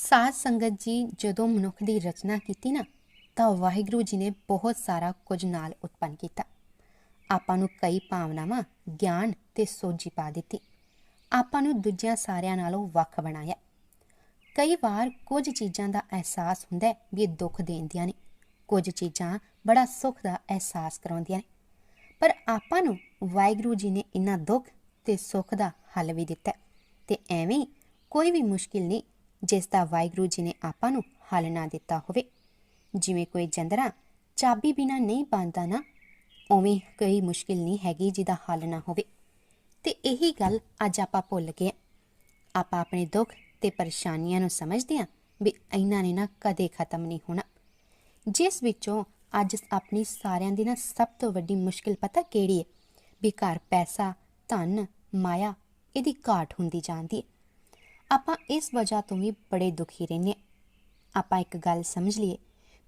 ਸਾਧ ਸੰਗਤ ਜੀ ਜਦੋਂ ਮਨੁੱਖ ਦੀ ਰਚਨਾ ਕੀਤੀ ਨਾ, ਤਾਂ ਵਾਹਿਗੁਰੂ ਜੀ ਨੇ ਬਹੁਤ ਸਾਰਾ ਕੁਝ ਨਾਲ ਉਤਪੰਨ ਕੀਤਾ। ਆਪਾਂ ਨੂੰ ਕਈ ਭਾਵਨਾਵਾਂ, ਗਿਆਨ ਤੇ ਸੋਝੀ ਪਾ ਦਿੱਤੀ। ਆਪਾਂ ਨੂੰ ਦੂਜਿਆਂ ਸਾਰਿਆਂ ਨਾਲੋਂ ਵੱਖ ਬਣਾਇਆ। ਕਈ ਵਾਰ ਕੁਝ ਚੀਜ਼ਾਂ ਦਾ ਅਹਿਸਾਸ ਹੁੰਦਾ ਵੀ ਇਹ ਦੁੱਖ ਦੇਂਦੀਆਂ ਨੇ। ਕੁਝ ਚੀਜ਼ਾਂ ਬੜਾ ਸੁੱਖ ਦਾ ਅਹਿਸਾਸ ਕਰਾਉਂਦੀਆਂ ਨੇ। ਪਰ ਆਪਾਂ ਨੂੰ ਵਾਹਿਗੁਰੂ ਜੀ ਨੇ ਇਹਨਾਂ ਦੁੱਖ ਤੇ ਸੁੱਖ ਦਾ ਹੱਲ ਵੀ ਦਿੱਤਾ ਹੈ। ਤੇ ਐਵੇਂ ਹੀ ਕੋਈ ਵੀ ਮੁਸ਼ਕਿਲ ਨਹੀਂ ਜਿਸ ਦਾ ਵਾਹਿਗੁਰੂ ਜੀ ਨੇ ਆਪਾਂ ਨੂੰ ਹੱਲ ਨਾ ਦਿੱਤਾ ਹੋਵੇ। ਜਿਵੇਂ ਕੋਈ ਜੰਦਰਾ ਚਾਬੀ ਬਿਨਾ ਨਹੀਂ ਬੰਦਾ ਨਾ, ਉਵੇਂ ਕੋਈ ਮੁਸ਼ਕਿਲ ਨਹੀਂ ਹੈਗੀ ਜਿਹਦਾ ਹੱਲ ਨਾ ਹੋਵੇ। ਤੇ ਇਹੀ ਗੱਲ ਅੱਜ ਆਪਾਂ ਭੁੱਲ ਗਏ ਹਾਂ। ਆਪਾਂ ਆਪਣੇ ਦੁੱਖ ਤੇ ਪਰੇਸ਼ਾਨੀਆਂ ਨੂੰ ਸਮਝਦੇ ਹਾਂ ਵੀ ਇਹਨਾਂ ਨੇ ਨਾ ਕਦੇ ਖਤਮ ਨਹੀਂ ਹੋਣਾ। ਜਿਸ ਵਿੱਚੋਂ ਅੱਜ ਆਪਣੀ ਸਾਰਿਆਂ ਦੀ ਨਾ ਸਭ ਤੋਂ ਵੱਡੀ ਮੁਸ਼ਕਿਲ ਪਤਾ ਕਿਹੜੀ ਹੈ? ਵੀ ਘਰ ਪੈਸਾ, ਧਨ, ਮਾਇਆ, ਇਹਦੀ ਘਾਟ ਹੁੰਦੀ ਜਾਂਦੀ ਹੈ। ਆਪਾਂ ਇਸ ਵਜ੍ਹਾ ਤੋਂ ਵੀ ਬੜੇ ਦੁਖੀ ਰਹਿੰਦੇ ਹਾਂ। ਆਪਾਂ ਇੱਕ ਗੱਲ ਸਮਝ ਲਈਏ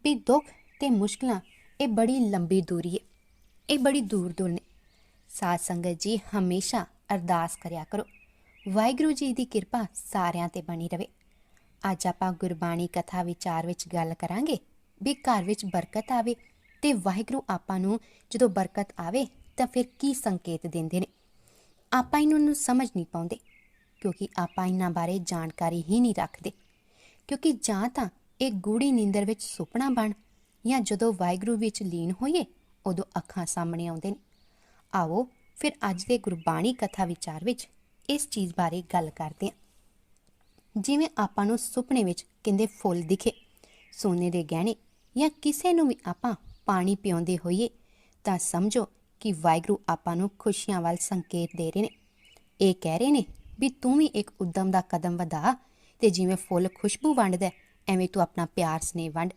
ਵੀ ਦੁੱਖ ਤੇ ਮੁਸ਼ਕਲਾਂ ਇਹ ਬੜੀ ਲੰਬੀ ਦੂਰੀ ਹੈ। ਇਹ ਬੜੀ ਦੂਰ ਦੂਰ ਨੇ। ਸਾਧ ਸੰਗਤ ਜੀ ਹਮੇਸ਼ਾ ਅਰਦਾਸ ਕਰਿਆ ਕਰੋ। ਵਾਹਿਗੁਰੂ ਜੀ ਦੀ ਕਿਰਪਾ ਸਾਰਿਆਂ ਤੇ ਬਣੀ ਰਵੇ। ਅੱਜ ਆਪਾਂ ਗੁਰਬਾਣੀ ਕਥਾ ਵਿਚਾਰ ਵਿੱਚ ਗੱਲ ਕਰਾਂਗੇ ਵੀ ਘਰ ਵਿੱਚ ਬਰਕਤ ਆਵੇ ਤੇ ਵਾਹਿਗੁਰੂ ਆਪਾਂ ਨੂੰ ਜਦੋਂ ਬਰਕਤ ਆਵੇ ਤਾਂ ਫਿਰ ਕੀ ਸੰਕੇਤ ਦਿੰਦੇ ਨੇ। ਆਪਾਂ ਇਹਨੂੰ ਸਮਝ ਨਹੀਂ ਪਾਉਂਦੇ। ਕਿਉਂਕਿ ਆਪਾਂ ਇਹਨਾਂ ਬਾਰੇ ਜਾਣਕਾਰੀ ਹੀ ਨਹੀਂ ਰੱਖਦੇ। ਕਿਉਂਕਿ ਜਾਂ ਤਾਂ ਇਹ ਗੂੜੀ ਨੀਂਦਰ ਵਿੱਚ ਸੁਪਨਾ ਬਣ ਜਾਂ ਜਦੋਂ ਵਾਹਿਗੁਰੂ ਵਿੱਚ ਲੀਨ ਹੋਈਏ, ਉਦੋਂ ਅੱਖਾਂ ਸਾਹਮਣੇ ਆਉਂਦੇ ਨੇ। ਆਓ ਫਿਰ ਅੱਜ ਦੇ ਗੁਰਬਾਣੀ ਕਥਾ ਵਿਚਾਰ ਵਿੱਚ ਇਸ ਚੀਜ਼ ਬਾਰੇ ਗੱਲ ਕਰਦੇ ਹਾਂ। ਜਿਵੇਂ ਆਪਾਂ ਨੂੰ ਸੁਪਨੇ ਵਿੱਚ ਕਹਿੰਦੇ ਫੁੱਲ ਦਿਖੇ, ਸੋਨੇ ਦੇ ਗਹਿਣੇ ਜਾਂ ਕਿਸੇ ਨੂੰ ਵੀ ਆਪਾਂ ਪਾਣੀ ਪਿਉਂਦੇ ਹੋਈਏ, ਤਾਂ ਸਮਝੋ ਕਿ ਵਾਹਿਗੁਰੂ ਆਪਾਂ ਨੂੰ ਖੁਸ਼ੀਆਂ ਵੱਲ ਸੰਕੇਤ ਦੇ ਰਹੇ ਨੇ। ਇਹ ਕਹਿ ਰਹੇ ਨੇ ਵੀ ਤੂੰ ਵੀ ਇੱਕ ਉਦਮ ਦਾ ਕਦਮ ਵਧਾ ਤੇ ਜਿਵੇਂ ਫੁੱਲ ਖੁਸ਼ਬੂ ਵੰਡਦਾ ਐਵੇਂ ਤੂੰ ਆਪਣਾ ਪਿਆਰ ਸਨੇਹ ਵੰਡ।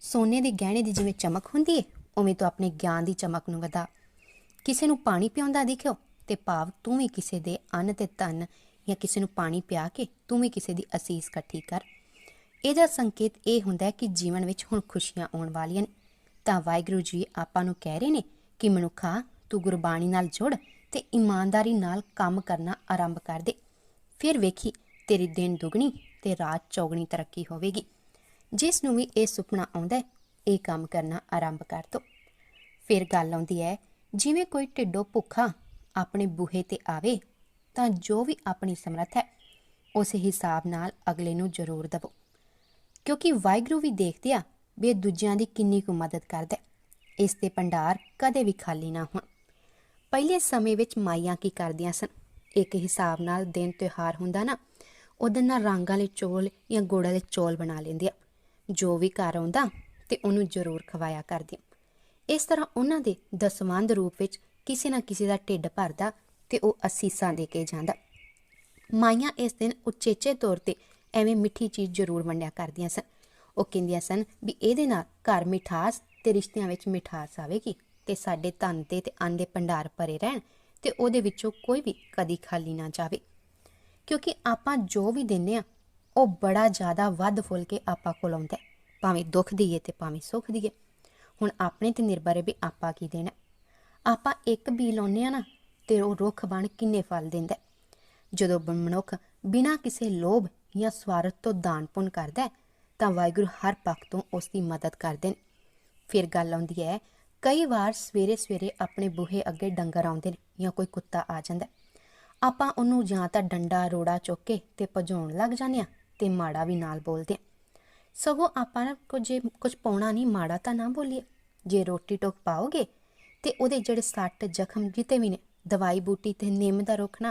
ਸੋਨੇ ਦੇ ਗਹਿਣੇ ਦੀ ਜਿਵੇਂ ਚਮਕ ਹੁੰਦੀ ਏ ਉਵੇਂ ਤੂੰ ਆਪਣੇ ਗਿਆਨ ਦੀ ਚਮਕ ਨੂੰ ਵਧਾ। ਕਿਸੇ ਨੂੰ ਪਾਣੀ ਪਿਆਉਂਦਾ ਦਿਖਿਓ ਤੇ ਭਾਵ ਤੂੰ ਵੀ ਕਿਸੇ ਦੇ ਅੰਨ ਤੇ ਤਨ ਜਾਂ ਕਿਸੇ ਨੂੰ ਪਾਣੀ ਪਿਆ ਕੇ ਤੂੰ ਵੀ ਕਿਸੇ ਦੀ ਅਸੀਸ ਇਕੱਠੀ ਕਰ। ਇਹਦਾ ਸੰਕੇਤ ਇਹ ਹੁੰਦਾ ਹੈ ਕਿ ਜੀਵਨ ਵਿੱਚ ਹੁਣ ਖੁਸ਼ੀਆਂ ਆਉਣ ਵਾਲੀਆਂ ਨੇ। ਤਾਂ ਵਾਹਿਗੁਰੂ ਜੀ ਆਪਾਂ ਨੂੰ ਕਹਿ ਰਹੇ ਨੇ ਕਿ ਮਨੁੱਖਾ ਤੂੰ ਗੁਰਬਾਣੀ ਨਾਲ ਜੁੜ ਤੇ ਇਮਾਨਦਾਰੀ ਨਾਲ ਕੰਮ ਕਰਨਾ ਆਰੰਭ ਕਰ ਦੇ। ਫਿਰ ਵੇਖੀ ਤੇਰੀ ਦਿਨ ਦੁਗਣੀ ਤੇ ਰਾਤ ਚੌਗਣੀ ਤਰੱਕੀ ਹੋਵੇਗੀ। ਜਿਸ ਨੂੰ ਵੀ ਇਹ ਸੁਪਨਾ ਆਉਂਦਾ ਹੈ, ਇਹ ਕੰਮ ਕਰਨਾ ਆਰੰਭ ਕਰ ਦੋ। ਫਿਰ ਗੱਲ ਆਉਂਦੀ ਹੈ, ਜਿਵੇਂ ਕੋਈ ਢਿੱਡੋ ਭੁੱਖਾ ਆਪਣੇ ਬੂਹੇ ਤੇ ਆਵੇ, ਤਾਂ ਜੋ ਵੀ ਆਪਣੀ ਸਮਰੱਥ ਹੈ, ਉਸ ਹਿਸਾਬ ਨਾਲ ਅਗਲੇ ਨੂੰ ਜ਼ਰੂਰ ਦਵੋ। ਕਿਉਂਕਿ ਵਾਹਿਗੁਰੂ ਵੀ ਦੇਖਦੇ ਆ ਵੀ ਇਹ ਦੂਜਿਆਂ ਦੀ ਕਿੰਨੀ ਕੁ ਮਦਦ ਕਰਦਾ ਇਸ 'ਤੇ ਭੰਡਾਰ ਕਦੇ ਵੀ ਖਾਲੀ ਨਾ ਹੋਣ। ਪਹਿਲੇ ਸਮੇਂ ਵਿੱਚ ਮਾਈਆਂ ਕੀ ਕਰਦੀਆਂ ਸਨ? ਇੱਕ ਹਿਸਾਬ ਨਾਲ ਦਿਨ ਤਿਉਹਾਰ ਹੁੰਦਾ ਨਾ, ਉਹਦੇ ਨਾਲ ਰੰਗ ਵਾਲੇ ਚੌਲ ਜਾਂ ਗੁੜ ਵਾਲੇ ਚੌਲ ਬਣਾ ਲੈਂਦੀਆਂ ਜੋ ਵੀ ਘਰ ਆਉਂਦਾ ਤੇ ਉਹਨੂੰ ਜ਼ਰੂਰ ਖਵਾਇਆ ਕਰਦੀਆਂ ਇਸ ਤਰ੍ਹਾਂ ਉਹਨਾਂ ਦੇ ਦਸਵੰਧ ਰੂਪ ਵਿੱਚ ਕਿਸੇ ਨਾ ਕਿਸੇ ਦਾ ਢਿੱਡ ਭਰਦਾ ਤੇ ਉਹ ਅਸੀਸਾਂ ਦੇ ਕੇ ਜਾਂਦਾ। ਮਾਈਆਂ ਇਸ ਦਿਨ ਉਚੇਚੇ ਤੌਰ ਤੇ ਐਵੇਂ ਮਿੱਠੀ ਚੀਜ਼ ਜ਼ਰੂਰ ਵੰਡਿਆ ਕਰਦੀਆਂ ਸਨ। ਉਹ ਕਹਿੰਦੀਆਂ ਸਨ ਵੀ ਇਹਦੇ ਨਾਲ ਘਰ ਮਿਠਾਸ ਤੇ ਰਿਸ਼ਤਿਆਂ ਵਿੱਚ ਮਿਠਾਸ ਆਵੇਗੀ ਤੇ ਸਾਡੇ ਧਨ ਤੇ ਤੇ ਅੰਨ ਦੇ ਭੰਡਾਰ ਭਰੇ ਰਹਿਣ ਤੇ ਉਹਦੇ ਵਿੱਚੋਂ ਕੋਈ ਵੀ ਕਦੀ ਖਾਲੀ ਨਾ ਜਾਵੇ। ਕਿਉਂਕਿ ਆਪਾਂ ਜੋ ਵੀ ਦਿੰਨੇ ਆ ਉਹ ਬੜਾ ਜ਼ਿਆਦਾ ਵੱਧ ਫੁੱਲ ਕੇ ਆਪਾਂ ਕੋਲ ਆਉਂਦਾ ਭਾਵੇਂ ਦੁੱਖ ਦੀਏ ਤੇ ਭਾਵੇਂ ਸੁੱਖ ਦੀਏ ਹੁਣ ਆਪਣੇ ਤੇ ਨਿਰਭਰ ਹੈ ਵੀ ਆਪਾਂ ਕੀ ਦੇਣਾ ਆਪਾਂ ਇੱਕ ਬੀ ਲਾਉਂਦੇ ਆ ਨਾ ਤੇ ਉਹ ਰੁੱਖ ਬਣ ਕਿੰਨੇ ਫਲ ਦਿੰਦਾ ਜਦੋਂ ਮਨੁੱਖ ਬਿਨਾਂ ਕਿਸੇ ਲੋਭ ਜਾਂ ਸਵਾਰਥ ਤੋਂ ਦਾਨ ਪੁੰਨ ਕਰਦਾ ਹੈ, ਤਾਂ ਵਾਹਿਗੁਰੂ ਹਰ ਪੱਖ ਤੋਂ ਉਸ ਦੀ ਮਦਦ ਕਰਦੇ ਨੇ। ਫਿਰ ਗੱਲ ਆਉਂਦੀ ਹੈ ਕਈ ਵਾਰ ਸਵੇਰੇ ਸਵੇਰੇ ਆਪਣੇ ਬੂਹੇ ਅੱਗੇ ਡੰਗਰ ਆਉਂਦੇ ਨੇ। ਜਾਂ ਕੋਈ ਕੁੱਤਾ ਆ ਜਾਂਦਾ ਆਪਾਂ ਉਹਨੂੰ ਜਾਂ ਤਾਂ ਡੰਡਾ, ਰੋੜਾ ਚੁੱਕ ਕੇ ਤੇ ਭਜਾਉਣ ਲੱਗ ਜਾਂਦੇ ਆ ਤੇ ਮਾੜਾ ਵੀ ਨਾਲ ਬੋਲਦੇ ਆ ਸਗੋਂ ਆਪਾਂ ਨਾ ਕੁਝ ਜੇ ਕੁਝ ਪਾਉਣਾ ਨਹੀਂ, ਮਾੜਾ ਤਾਂ ਨਾ ਬੋਲੀਏ। ਜੇ ਰੋਟੀ ਟੋਕ ਪਾਓਗੇ ਤੇ ਉਹਦੇ ਜਿਹੜੇ ਸੱਟ ਜ਼ਖਮ ਜਿੱਤੇ ਵੀ ਨੇ, ਦਵਾਈ ਬੂਟੀ ਤੇ ਨਿੰਮ ਦਾ ਰੁੱਖ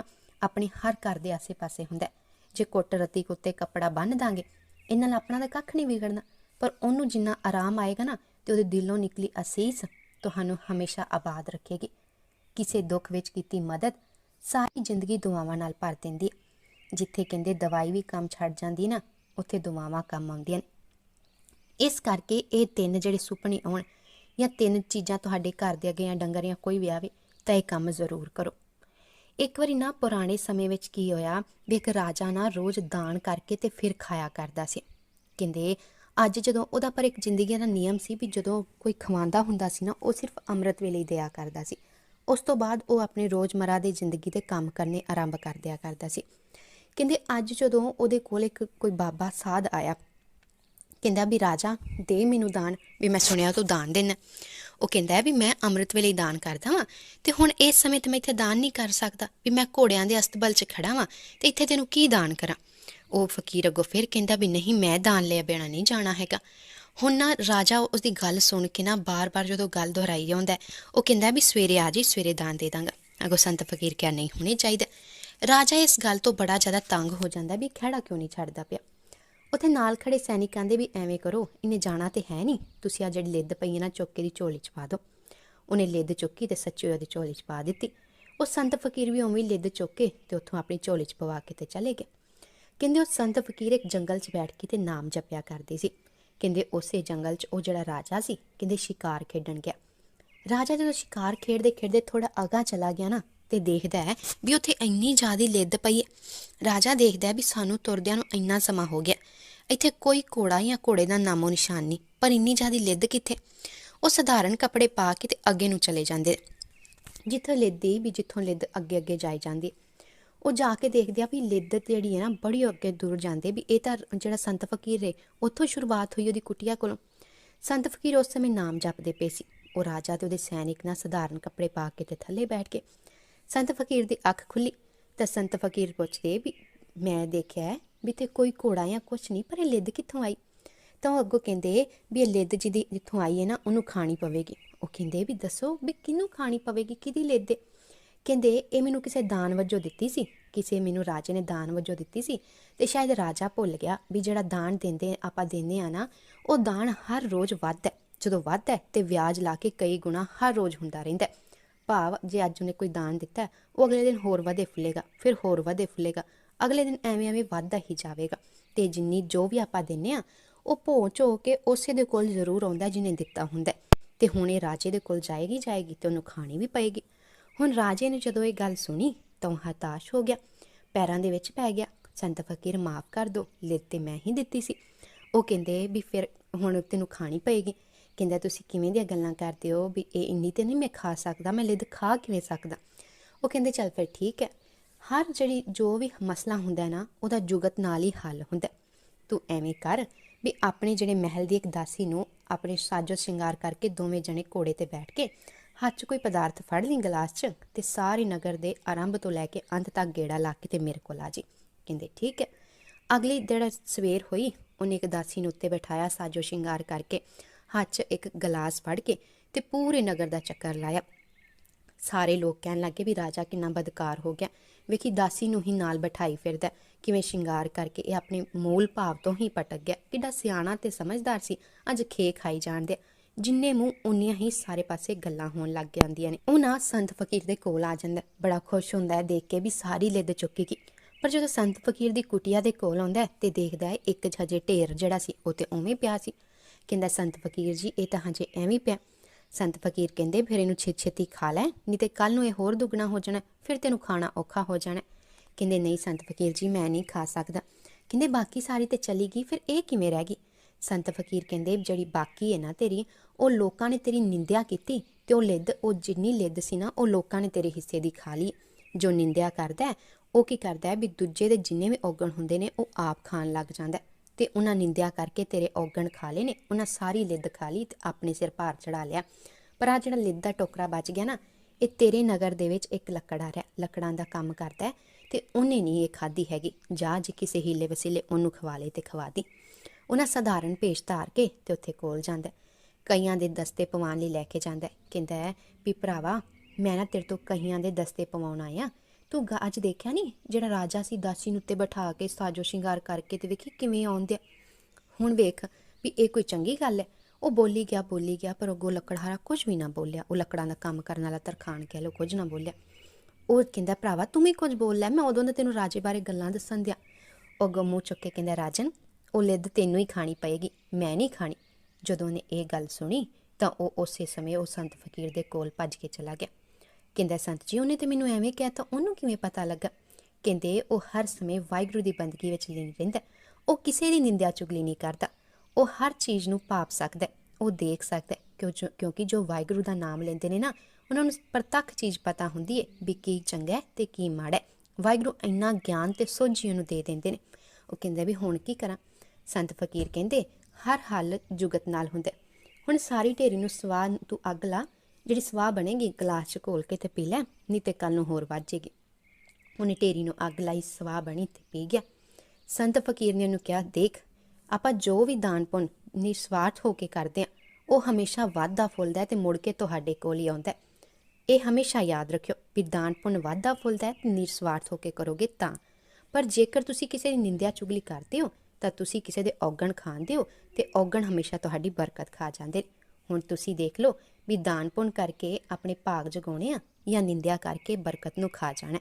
ਆਪਣੇ ਹਰ ਘਰ ਦੇ ਆਸੇ-ਪਾਸੇ ਹੁੰਦਾ ਜੇ ਕੁੱਟ ਰਤੀ ਕੁੱਤੇ ਕੱਪੜਾ ਬੰਨ ਦਾਂਗੇ, ਇਹਨਾਂ ਨਾਲ ਆਪਣਾ ਤਾਂ ਕੱਖ ਨਹੀਂ ਵਿਗੜਨਾ। ਪਰ ਉਹਨੂੰ ਜਿੰਨਾ ਆਰਾਮ ਆਏਗਾ ਨਾ ਤੇ ਉਹਦੇ ਦਿਲੋਂ ਨਿਕਲੀ ਅਸੀਸ, ਤੁਹਾਨੂੰ ਹਮੇਸ਼ਾ ਆਬਾਦ ਰੱਖੇਗੀ। ਕਿਸੇ ਦੁੱਖ ਵਿੱਚ ਕੀਤੀ ਮਦਦ ਸਾਰੀ ਜ਼ਿੰਦਗੀ ਦੁਆਵਾਂ ਨਾਲ ਭਰ ਦਿੰਦੀ ਜਿੱਥੇ ਕਹਿੰਦੇ ਦਵਾਈ ਵੀ ਕੰਮ ਛੱਡ ਜਾਂਦੀ ਨਾ, ਉੱਥੇ ਦੁਆਵਾਂ ਕੰਮ ਆਉਂਦੀਆਂ ਨੇ। ਇਸ ਕਰਕੇ ਇਹ ਤਿੰਨ ਜਿਹੜੇ ਸੁਪਨੇ ਆਉਣ ਜਾਂ ਤਿੰਨ ਚੀਜ਼ਾਂ ਤੁਹਾਡੇ ਘਰ ਦੇ ਅੱਗੇ ਜਾਂ ਡੰਗਰ ਜਾਂ ਕੋਈ ਵੀ ਆਵੇ, ਤਾਂ ਇਹ ਕੰਮ ਜ਼ਰੂਰ ਕਰੋ। ਇੱਕ ਵਾਰੀ ਨਾ ਪੁਰਾਣੇ ਸਮੇਂ ਵਿੱਚ ਕੀ ਹੋਇਆ ਵੀ ਇੱਕ ਰਾਜਾ ਨਾ ਰੋਜ਼ ਦਾਨ ਕਰਕੇ ਤੇ ਫਿਰ ਖਾਇਆ ਕਰਦਾ ਸੀ। ਕਹਿੰਦੇ ਅੱਜ ਜਦੋਂ ਉਹਦਾ ਪਰ ਇੱਕ ਜ਼ਿੰਦਗੀ ਦਾ ਨਿਯਮ ਸੀ ਵੀ ਜਦੋਂ ਕੋਈ ਖਵਾਉਂਦਾ ਹੁੰਦਾ ਸੀ ਨਾ, ਉਹ ਸਿਰਫ ਅੰਮ੍ਰਿਤ ਵੇਲੇ ਹੀ ਦਿਆ ਕਰਦਾ ਸੀ। ਉਸ ਤੋਂ ਬਾਅਦ ਉਹ ਆਪਣੇ ਰੋਜ਼ਮਰਾ ਦੀ ਜ਼ਿੰਦਗੀ ਦੇ ਕੰਮ ਕਰਨੇ ਆਰੰਭ ਕਰ ਦਿਆ ਕਰਦਾ ਸੀ। ਕਹਿੰਦੇ ਅੱਜ ਜਦੋਂ ਉਹਦੇ ਕੋਲ ਇੱਕ ਕੋਈ ਬਾਬਾ ਸਾਧ ਆਇਆ, ਕਹਿੰਦਾ ਵੀ ਰਾਜਾ ਦੇ ਮੈਨੂੰ ਦਾਨ, ਵੀ ਮੈਂ ਸੁਣਿਆ ਤੂੰ ਦਾਨ ਦੇਣਾ ਉਹ ਕਹਿੰਦਾ ਵੀ ਮੈਂ ਅੰਮ੍ਰਿਤ ਵੇਲੇ ਦਾਨ ਕਰਦਾ ਵਾਂ ਤੇ ਹੁਣ ਇਸ ਸਮੇਂ ਤੇ ਮੈਂ ਇੱਥੇ ਦਾਨ ਨਹੀਂ ਕਰ ਸਕਦਾ, ਵੀ ਮੈਂ ਘੋੜਿਆਂ ਦੇ ਅਸਤਬਲ 'ਚ ਖੜਾ ਵਾਂ ਤੇ ਇੱਥੇ ਤੈਨੂੰ ਕੀ ਦਾਨ ਕਰਾਂ? ਉਹ ਫਕੀਰ ਅੱਗੋਂ ਫਿਰ ਕਹਿੰਦਾ ਵੀ ਨਹੀਂ, ਮੈਂ ਦਾਨ ਲਿਆ ਬਿਨਾ ਨਹੀਂ ਜਾਣਾ ਹੈਗਾ। ਹੁਣ ਨਾ ਰਾਜਾ ਉਸਦੀ ਗੱਲ ਸੁਣ ਕੇ ਨਾ ਬਾਰ-ਬਾਰ ਜਦੋਂ ਗੱਲ ਦੁਹਰਾਈ ਜਾਂਦਾ ਉਹ ਕਹਿੰਦਾ ਵੀ ਸਵੇਰੇ ਆ ਜੀ ਸਵੇਰੇ ਦਾਨ ਦੇ ਦਾਂਗਾ। ਅਗੋ ਸੰਤ ਫਕੀਰ ਕਿਹਾ, ਨਹੀਂ, ਹੋਣੀ ਚਾਹੀਦਾ। ਰਾਜਾ ਇਸ ਗੱਲ ਤੋਂ ਬੜਾ ਜ਼ਿਆਦਾ ਤੰਗ ਹੋ ਜਾਂਦਾ ਵੀ ਖੜਾ ਕਿਉਂ ਨਹੀਂ ਛੱਡਦਾ ਪਿਆ? ਉੱਥੇ ਨਾਲ ਖੜੇ ਸੈਨਿਕ ਕਹਿੰਦੇ ਵੀ ਐਵੇਂ ਕਰੋ ਇਹਨੇ ਜਾਣਾ ਤੇ ਹੈ ਨਹੀਂ, ਤੁਸੀਂ ਆ ਜਿਹੜੀ ਲਿੱਦ ਪਈ ਹੈ ਨਾ, ਚੁੱਕ ਕੇ ਦੀ ਝੋਲੀ 'ਚ ਪਾ ਦਿਓ। ਉਹਨੇ ਲਿੱਦ ਚੁੱਕੀ ਤੇ ਸੱਚੀ ਉਹਦੀ ਝੋਲੀ 'ਚ ਪਾ ਦਿੱਤੀ। ਉਹ ਸੰਤ ਫਕੀਰ ਵੀ ਉਵੇਂ ਹੀ ਲਿੱਦ ਚੁੱਕ ਕੇ ਤੇ ਉੱਥੋਂ ਆਪਣੀ ਝੋਲੀ 'ਚ ਪਵਾ ਕੇ ਤੇ ਚਲੇ ਗਏ। ਕਹਿੰਦੇ ਉਹ ਸੰਤ ਫਕੀਰ ਇੱਕ ਜੰਗਲ 'ਚ ਬੈਠ ਕੇ ਤੇ ਨਾਮ ਜਪਿਆ ਕਰਦੇ ਸੀ। ਕਹਿੰਦੇ ਉਸੇ ਜੰਗਲ 'ਚ ਉਹ ਜਿਹੜਾ ਰਾਜਾ ਸੀ, ਕਹਿੰਦੇ ਸ਼ਿਕਾਰ ਖੇਡਣ ਗਿਆ। ਰਾਜਾ ਜਦੋਂ ਸ਼ਿਕਾਰ ਖੇਡਦੇ ਖੇਡਦੇ ਥੋੜਾ ਅਗਾ ਚਲਾ ਗਿਆ ਨਾ ਤੇ ਦੇਖਦਾ ਹੈ ਵੀ ਉੱਥੇ ਇੰਨੀ ਜ਼ਿਆਦੀ ਲਿੱਦ ਪਈ ਹੈ। ਰਾਜਾ ਦੇਖਦਾ ਹੈ ਵੀ ਸਾਨੂੰ ਤੁਰਦਿਆਂ ਨੂੰ ਇੰਨਾ ਸਮਾਂ ਹੋ ਗਿਆ। ਇੱਥੇ ਕੋਈ ਘੋੜਾ ਜਾਂ ਘੋੜੇ ਦਾ ਨਾਮੋ ਨਿਸ਼ਾਨ ਨਹੀਂ, ਪਰ ਇੰਨੀ ਜ਼ਿਆਦੀ ਲਿੱਦ ਕਿੱਥੇ? ਉਹ ਸਧਾਰਨ ਕੱਪੜੇ ਪਾ ਕੇ ਤੇ ਅੱਗੇ ਨੂੰ ਚਲੇ ਜਾਂਦੇ। ਜਿੱਥੋਂ ਲਿੱਦੀ ਵੀ ਜਿੱਥੋਂ ਲਿੱਦ ਅੱਗੇ ਅੱਗੇ ਜਾਈ ਜਾਂਦੀ ਉਹ ਜਾ ਕੇ ਦੇਖਦੇ ਆ ਵੀ ਲਿੱਦਤ ਜਿਹੜੀ ਹੈ ਨਾ ਬੜੀ ਅੱਗੇ ਦੂਰ ਜਾਂਦੇ ਵੀ ਇਹ ਤਾਂ ਜਿਹੜਾ ਸੰਤ ਫਕੀਰ ਰੇ ਉੱਥੋਂ ਸ਼ੁਰੂਆਤ ਹੋਈ ਉਹਦੀ ਕੁਟਿਆ ਕੋਲੋਂ। ਸੰਤ ਫਕੀਰ ਉਸ ਸਮੇਂ ਨਾਮ ਜਪਦੇ ਪਏ ਸੀ। ਉਹ ਰਾਜਾ ਤੇ ਉਹਦੇ ਸੈਨਿਕ ਨਾਲ ਸਧਾਰਨ ਕੱਪੜੇ ਪਾ ਕੇ ਤੇ ਥੱਲੇ ਬੈਠ ਕੇ ਸੰਤ ਫਕੀਰ ਦੀ ਅੱਖ ਖੁੱਲੀ ਤਾਂ ਸੰਤ ਫਕੀਰ ਪੁੱਛਦੇ ਵੀ ਮੈਂ ਦੇਖਿਆ ਵੀ ਤੇ ਕੋਈ ਘੋੜਾ ਜਾਂ ਕੁਛ ਨਹੀਂ, ਪਰ ਇਹ ਲਿੱਦ ਕਿੱਥੋਂ ਆਈ? ਤਾਂ ਉਹ ਅੱਗੋਂ ਕਹਿੰਦੇ ਵੀ ਇਹ ਲਿੱਦ ਜਿਹਦੀ ਜਿੱਥੋਂ ਆਈ ਹੈ ਨਾ, ਉਹਨੂੰ ਖਾਣੀ ਪਵੇਗੀ। ਉਹ ਕਹਿੰਦੇ ਵੀ ਦੱਸੋ ਵੀ ਕਿਹਨੂੰ ਖਾਣੀ ਪਵੇਗੀ? ਕਿਹਦੀ ਲਿੱਦ ਹੈ? ਕਹਿੰਦੇ, ਇਹ ਮੈਨੂੰ ਕਿਸੇ ਦਾਨ ਵਜੋਂ ਦਿੱਤੀ ਸੀ। ਕਿਸੇ ਮੈਨੂੰ ਰਾਜੇ ਨੇ ਦਾਨ ਵਜੋਂ ਦਿੱਤੀ ਸੀ। ਤੇ ਸ਼ਾਇਦ ਰਾਜਾ ਭੁੱਲ ਗਿਆ ਵੀ ਜਿਹੜਾ ਦਾਨ ਦਿੰਦੇ, ਆਪਾਂ ਦਿੰਦੇ ਆ ਨਾ, ਉਹ ਦਾਨ ਹਰ ਰੋਜ਼ ਵੱਧਦਾ ਜਦੋਂ ਵੱਧਦਾ ਹੈ ਤੇ ਵਿਆਜ ਲਾ ਕੇ ਕਈ ਗੁਣਾ ਹਰ ਰੋਜ਼ ਹੁੰਦਾ ਰਹਿੰਦਾ ਭਾਵ, ਜੇ ਅੱਜ ਉਹਨੇ ਕੋਈ ਦਾਨ ਦਿੱਤਾ ਉਹ ਅਗਲੇ ਦਿਨ ਹੋਰ ਵਧੇ ਫੁੱਲੇਗਾ, ਫਿਰ ਹੋਰ ਵਧੇ ਫੁੱਲੇਗਾ। ਅਗਲੇ ਦਿਨ ਐਵੇਂ ਐਵੇਂ ਵੱਧਦਾ ਹੀ ਜਾਵੇਗਾ। ਤੇ ਜਿੰਨੀ ਜੋ ਵੀ ਆਪਾਂ ਦਿੰਨੇ ਆ, ਉਹ ਪਹੁੰਚ ਹੋ ਕੇ ਉਸੇ ਦੇ ਕੋਲ ਜ਼ਰੂਰ ਆਉਂਦਾ ਜਿਹਨੇ ਦਿੱਤਾ ਹੁੰਦਾ ਹੈ। ਤੇ ਹੁਣ ਇਹ ਰਾਜੇ ਦੇ ਕੋਲ ਜਾਏਗੀ ਜਾਏਗੀ ਤੇ ਉਹਨੂੰ ਖਾਣੀ ਵੀ ਪਏਗੀ। ਹੁਣ ਰਾਜੇ ਨੇ ਜਦੋਂ ਇਹ ਗੱਲ ਸੁਣੀ ਤਾਂ ਉਹ ਹਤਾਸ਼ ਹੋ ਗਿਆ। ਪੈਰਾਂ ਦੇ ਵਿੱਚ ਪੈ ਗਿਆ। ਸੰਤ ਫਕੀਰ, ਮਾਫ ਕਰ ਦੋ ਲਿੱਤ ਤੇ ਮੈਂ ਹੀ ਦਿੱਤੀ ਸੀ। ਉਹ ਕਹਿੰਦੇ ਵੀ ਫਿਰ ਹੁਣ ਤੈਨੂੰ ਖਾਣੀ ਪਏਗੀ। ਕਹਿੰਦਾ, ਤੁਸੀਂ ਕਿਵੇਂ ਦੀਆਂ ਗੱਲਾਂ ਕਰਦੇ ਹੋ ਵੀ ਇਹ ਇੰਨੀ ਤੇ ਨਹੀਂ ਮੈਂ ਖਾ ਸਕਦਾ, ਮੈਂ ਲਿੱਦ ਖਾ ਕਿਵੇਂ ਸਕਦਾ? ਉਹ ਕਹਿੰਦੇ, ਚੱਲ ਫਿਰ ਠੀਕ ਹੈ। ਹਰ ਜਿਹੜੀ ਜੋ ਵੀ ਮਸਲਾ ਹੁੰਦਾ ਨਾ, ਉਹਦਾ ਜੁਗਤ ਨਾਲ ਹੀ ਹੱਲ ਹੁੰਦਾ। ਤੂੰ ਐਵੇਂ ਕਰ ਵੀ ਆਪਣੇ ਜਿਹੜੇ ਮਹਿਲ ਦੀ ਇੱਕ ਦਾਸੀ ਨੂੰ ਆਪਣੇ ਸਾਜੋ ਸ਼ਿੰਗਾਰ ਕਰਕੇ ਦੋਵੇਂ ਜਣੇ ਘੋੜੇ ਤੇ ਬੈਠ ਕੇ ਹੱਥ 'ਚ ਕੋਈ ਪਦਾਰਥ ਫੜ ਲਈ ਗਲਾਸ 'ਚ ਤੇ ਸਾਰੇ ਨਗਰ ਦੇ ਆਰੰਭ ਤੋਂ ਲੈ ਕੇ ਅੰਤ ਤੱਕ ਗੇੜਾ ਲਾ ਕੇ ਤੇ ਮੇਰੇ ਕੋਲ ਆ ਜੀ। ਕਹਿੰਦੇ, ਠੀਕ ਹੈ। ਅਗਲੀ ਜਿਹੜਾ ਸਵੇਰ ਹੋਈ, ਉਹਨੇ ਇੱਕ ਦਾਸੀ ਨੂੰ ਉੱਤੇ ਬਿਠਾਇਆ, ਸਾਜੋ ਸ਼ਿੰਗਾਰ ਕਰਕੇ ਹੱਥ 'ਚ ਇੱਕ ਗਲਾਸ ਫੜ ਕੇ ਤੇ ਪੂਰੇ ਨਗਰ ਦਾ ਚੱਕਰ ਲਾਇਆ। ਸਾਰੇ ਲੋਕ ਕਹਿਣ ਲੱਗੇ ਵੀ, ਰਾਜਾ ਕਿੰਨਾ ਬਦਕਾਰ ਹੋ ਗਿਆ। ਵੇਖੀ, ਦਾਸੀ ਨੂੰ ਹੀ ਨਾਲ ਬਿਠਾਈ ਫਿਰਦਾ ਕਿਵੇਂ ਸ਼ਿੰਗਾਰ ਕਰਕੇ ਇਹ ਆਪਣੇ ਮੂਲ ਭਾਵ ਤੋਂ ਹੀ ਪਟਕ ਗਿਆ। ਕਿੱਡਾ ਸਿਆਣਾ ਤੇ ਸਮਝਦਾਰ ਸੀ। ਅੱਜ ਖੇ ਖਾਈ ਜਾਣਦੇ ਜਿੰਨੇ ਮੂੰਹ ਉਨੀਆਂ ਹੀ ਸਾਰੇ ਪਾਸੇ ਗੱਲਾਂ ਹੋਣ ਲੱਗ ਜਾਂਦੀਆਂ ਨੇ। ਉਹ ਨਾ ਸੰਤ ਫਕੀਰ ਦੇ ਕੋਲ ਆ ਜਾਂਦਾ ਬੜਾ ਖੁਸ਼ ਹੁੰਦਾ ਹੈ ਦੇਖ ਕੇ ਵੀ ਸਾਰੀ ਲਿੱਦ ਚੁੱਕੀ ਗਈ। ਪਰ ਜਦੋਂ ਸੰਤ ਫਕੀਰ ਦੀ ਕੁਟਿਆ ਦੇ ਕੋਲ ਆਉਂਦਾ ਹੈ ਤੇ ਦੇਖਦਾ ਹੈ ਇੱਕ ਹਜੇ ਢੇਰ ਜਿਹੜਾ ਸੀ ਉਹ ਤੇ ਉਵੇਂ ਪਿਆ ਸੀ। ਕਹਿੰਦਾ, ਸੰਤ ਫਕੀਰ ਜੀ, ਇਹ ਤਾਂ ਹਜੇ ਐਵੇਂ ਪਿਆ। ਸੰਤ ਫਕੀਰ ਕਹਿੰਦੇ, ਫਿਰ ਇਹਨੂੰ ਛੇ ਛੇਤੀ ਖਾ ਲੈ, ਨਹੀਂ ਤੇ ਕੱਲ ਨੂੰ ਇਹ ਹੋਰ ਦੁੱਗਣਾ ਹੋ ਜਾਣਾ, ਫਿਰ ਤੈਨੂੰ ਖਾਣਾ ਔਖਾ ਹੋ ਜਾਣਾ। ਕਹਿੰਦੇ, ਨਹੀਂ ਸੰਤ ਫਕੀਰ ਜੀ, ਮੈਂ ਨਹੀਂ ਖਾ ਸਕਦਾ। ਕਹਿੰਦੇ, ਬਾਕੀ ਸਾਰੀ ਤੇ ਚਲੀ ਗਈ, ਫਿਰ ਇਹ ਕਿਵੇਂ ਰਹਿ ਗਈ? ਸੰਤ ਫਕੀਰ ਕਹਿੰਦੇ, ਜਿਹੜੀ ਬਾਕੀ ਹੈ ਨਾ ਤੇਰੀ, ਉਹ ਲੋਕਾਂ ਨੇ ਤੇਰੀ ਨਿੰਦਿਆ ਕੀਤੀ ਤੇ ਉਹ ਲਿੱਦ, ਉਹ ਜਿੰਨੀ ਲਿੱਦ ਸੀ ਨਾ, ਉਹ ਲੋਕਾਂ ਨੇ ਤੇਰੇ ਹਿੱਸੇ ਦੀ ਖਾ ਲਈ। ਜੋ ਨਿੰਦਿਆ ਕਰਦਾ ਉਹ ਕੀ ਕਰਦਾ ਹੈ ਵੀ ਦੂਜੇ ਦੇ ਜਿੰਨੇ ਵੀ ਔਗਣ ਹੁੰਦੇ ਨੇ, ਉਹ ਆਪ ਖਾਣ ਲੱਗ ਜਾਂਦਾ ਹੈ ਤੇ ਉਹਨਾਂ ਨਿੰਦਿਆ ਕਰਕੇ ਤੇਰੇ ਔਗਣ ਖਾ ਲਏ ਨੇ, ਉਹਨਾਂ ਸਾਰੀ ਲਿੱਦ ਖਾ ਲਈ ਤੇ ਆਪਣੇ ਸਿਰ ਭਾਰ ਚੜਾ ਲਿਆ। ਪਰ ਆ ਜਿਹੜਾ ਲਿੱਦ ਦਾ ਟੋਕਰਾ ਬਚ ਗਿਆ ਨਾ, ਇਹ ਤੇਰੇ ਨਗਰ ਦੇ ਵਿੱਚ ਇੱਕ ਲੱਕੜਾ ਰਿਹਾ, ਲੱਕੜਾਂ ਦਾ ਕੰਮ ਕਰਦਾ ਹੈ ਤੇ ਉਹਨੇ ਨਹੀਂ ਇਹ ਖਾਦੀ ਹੈਗੀ। ਜਾ ਜੇ ਕਿਸੇ ਹੀਲੇ ਵਸੀਲੇ ਉਹਨੂੰ ਖਵਾ ਲੇ ਤੇ ਖਵਾ ਦੀ। ਉਹਨਾਂ ਸਧਾਰਨ ਭੇਸ਼ ਧਾਰ ਕੇ ਤੇ ਉੱਥੇ ਕੋਲ ਜਾਂਦਾ ਕਈਆਂ ਦੇ ਦਸਤੇ ਪਵਾਉਣ ਲਈ ਲੈ ਕੇ ਜਾਂਦਾ ਕਹਿੰਦਾ ਹੈ ਵੀ ਭਰਾਵਾ, ਮੈਂ ਨਾ ਤੇਰੇ ਤੋਂ ਕਈਆਂ ਦੇ ਦਸਤੇ ਪਵਾਉਣ ਆਇਆ। ਤੂੰ ਗਾ- ਅੱਜ ਦੇਖਿਆ ਨਹੀਂ ਜਿਹੜਾ ਰਾਜਾ ਸੀ ਦਾਸੀ ਨੂੰ ਉੱਤੇ ਬਿਠਾ ਕੇ ਸਾਜੋ ਸ਼ਿੰਗਾਰ ਕਰਕੇ ਤੇ ਵੇਖੀ ਕਿਵੇਂ ਆਉਂਦੇ ਆ? ਹੁਣ ਵੇਖ ਵੀ ਇਹ ਕੋਈ ਚੰਗੀ ਗੱਲ ਹੈ। ਉਹ ਬੋਲੀ ਗਿਆ ਬੋਲੀ ਗਿਆ, ਪਰ ਅੱਗੋਂ ਲੱਕੜਹਾਰਾ ਕੁਝ ਵੀ ਨਾ ਬੋਲਿਆ। ਉਹ ਲੱਕੜਾਂ ਦਾ ਕੰਮ ਕਰਨ ਵਾਲਾ ਤਰਖਾਣ ਕਹਿ ਲੋ ਕੁਝ ਨਾ ਬੋਲਿਆ। ਉਹ ਕਹਿੰਦਾ, ਭਰਾਵਾ, ਤੂੰ ਵੀ ਕੁਝ ਬੋਲ ਲੈ, ਮੈਂ ਉਦੋਂ ਦਾ ਤੈਨੂੰ ਰਾਜੇ ਬਾਰੇ ਗੱਲਾਂ ਦੱਸਣ ਦਿਆ। ਉਹ ਅੱਗੋਂ ਮੂੰਹ ਚੁੱਕ ਕੇ ਕਹਿੰਦਾ, ਰਾਜਨ ਉਹ ਲਿੱਦ ਤੈਨੂੰ ਹੀ ਖਾਣੀ ਪਏਗੀ, ਮੈਂ ਨਹੀਂ ਖਾਣੀ। ਜਦੋਂ ਉਹਨੇ ਇਹ ਗੱਲ ਸੁਣੀ, ਤਾਂ ਉਹ ਉਸੇ ਸਮੇਂ ਉਹ ਸੰਤ ਫਕੀਰ ਦੇ ਕੋਲ ਭੱਜ ਕੇ ਚਲਾ ਗਿਆ। ਕਹਿੰਦਾ, ਸੰਤ ਜੀ, ਉਹਨੇ ਤੇ ਮੈਨੂੰ ਐਵੇਂ ਕਿਹਾ, ਤਾਂ ਉਹਨੂੰ ਕਿਵੇਂ ਪਤਾ ਲੱਗਾ? ਕਹਿੰਦੇ, ਉਹ ਹਰ ਸਮੇਂ ਵਾਹਿਗੁਰੂ ਦੀ ਬੰਦਗੀ ਵਿੱਚ ਲੀਨ ਰਹਿੰਦਾ ਉਹ ਕਿਸੇ ਦੀ ਨਿੰਦਿਆ ਚੁਗਲੀ ਨਹੀਂ ਕਰਦਾ। ਉਹ ਹਰ ਚੀਜ਼ ਨੂੰ ਪਾਪ ਸਕਦਾ ਉਹ ਦੇਖ ਸਕਦਾ ਕਿਉਂ ਕਿਉਂਕਿ ਜੋ ਵਾਹਿਗੁਰੂ ਦਾ ਨਾਮ ਲੈਂਦੇ ਨੇ ਨਾ, ਉਹਨਾਂ ਨੂੰ ਪ੍ਰਤੱਖ ਚੀਜ਼ ਪਤਾ ਹੁੰਦੀ ਹੈ ਵੀ ਕੀ ਚੰਗਾ ਹੈ ਤੇ ਕੀ ਮਾੜਾ ਵਾਹਿਗੁਰੂ ਇੰਨਾ ਗਿਆਨ ਤੇ ਸੋਝੀ ਉਹਨੂੰ ਦੇ ਦਿੰਦੇ ਨੇ। ਉਹ ਕਹਿੰਦੇ ਵੀ ਹੁਣ ਕੀ ਕਰਾਂ? ਸੰਤ ਫਕੀਰ ਕਹਿੰਦੇ, ਹਰ ਹੱਲ ਜੁਗਤ ਨਾਲ ਹੁੰਦਾ ਹੁਣ ਸਾਰੀ ਢੇਰੀ ਨੂੰ ਸਵਾਹ ਤੂੰ ਅੱਗ ਲਾ। ਜਿਹੜੀ ਸਵਾਹ ਬਣੇਗੀ, ਗਲਾਸ 'ਚ ਘੋਲ ਕੇ ਤੇ ਪੀ ਲੈ, ਨਹੀਂ ਤੇ ਕੱਲ ਨੂੰ ਹੋਰ ਵੱਧ ਜੇਗੀ ਉਹਨੇ ਢੇਰੀ ਨੂੰ ਅੱਗ ਲਾਈ ਸਵਾਹ ਬਣੀ ਤੇ ਪੀ ਗਿਆ। ਸੰਤ ਫਕੀਰ ਨੇ ਉਹਨੂੰ ਕਿਹਾ, ਦੇਖ, ਆਪਾਂ ਜੋ ਵੀ ਦਾਨ ਪੁੰਨ ਨਿਸਵਾਰਥ ਹੋ ਕੇ ਕਰਦੇ ਆ ਉਹ ਹਮੇਸ਼ਾ ਵਾਧਾ ਫੁੱਲਦਾ ਹੈ ਤੇ ਮੁੜ ਕੇ ਤੁਹਾਡੇ ਕੋਲ ਹੀ ਆਉਂਦਾ ਹੈ। ਇਹ ਹਮੇਸ਼ਾ ਯਾਦ ਰੱਖਿਓ ਵੀ ਦਾਨ ਪੁੰਨ ਵਾਧਾ ਫੁੱਲਦਾ ਹੈ ਤੇ ਨਿਸਵਾਰਥ ਹੋ ਕੇ ਕਰੋਗੇ ਤਾਂ। ਪਰ ਜੇਕਰ ਤੁਸੀਂ ਕਿਸੇ ਦੀ ਨਿੰਦਿਆ ਚੁਗਲੀ ਕਰਦੇ ਹੋ ਤਾਂ ਤੁਸੀਂ ਕਿਸੇ ਦੇ ਔਗਣ ਖਾਂਦੇ ਹੋ ਤੇ ਔਗਣ ਹਮੇਸ਼ਾ ਤੁਹਾਡੀ ਬਰਕਤ ਖਾ ਜਾਂਦੇ ਨੇ। ਹੁਣ ਤੁਸੀਂ ਦੇਖ ਲਓ ਵੀ ਦਾਨ ਪੁੰਨ ਕਰਕੇ ਆਪਣੇ ਭਾਗ ਜਗਾਉਣੇ ਆ ਜਾਂ ਨਿੰਦਿਆ ਕਰਕੇ ਬਰਕਤ ਨੂੰ ਖਾ ਜਾਣਾ